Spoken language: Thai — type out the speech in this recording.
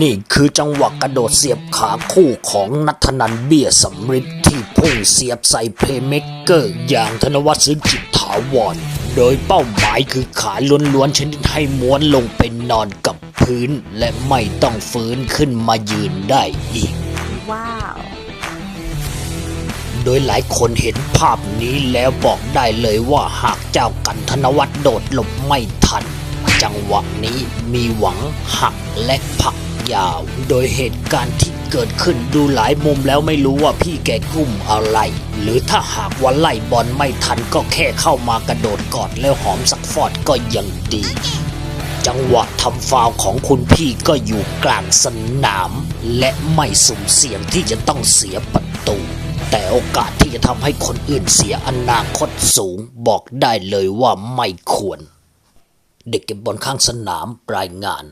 นี่คือจังหวะกระโดดเสียบขาคู่ของนัทนันเบี้ยสำริดที่พุ่งเสียบใส่เพลย์เมกเกอร์ อย่างธนวัฒน์ซึ้งจิตถาวร โดยเป้าหมายคือขาล้วนๆชนิดให้ม้วนลงไปนอนกับพื้น และไม่ต้องฟื้นขึ้นมายืนได้อีก ว้าว โดยหลายคนเห็นภาพนี้แล้วบอกได้เลยว่าหากเจ้ากันธนวัฒน์โดดหลบไม่ทัน จังหวะนี้มีหวังหักและผักยาว โดยเหตุการณ์ที่เกิดขึ้นดูหลายมุมแล้วไม่รู้ว่าพี่แกกลุ่มอะไร หรือถ้าหากว่าไล่บอลไม่ทันก็แค่เข้ามากระโดดกอดแล้วหอมสักฟอดก็ยังดี จังหวะทำฟาวของคุณพี่ก็อยู่กลางสนาม และไม่สุ่มเสี่ยงที่จะต้องเสียประตูแต่โอกาสที่จะทำให้คนอื่นเสียอนาคตสูง บอกได้เลยว่าไม่ควร เด็กเก็บบอลข้างสนามรายงาน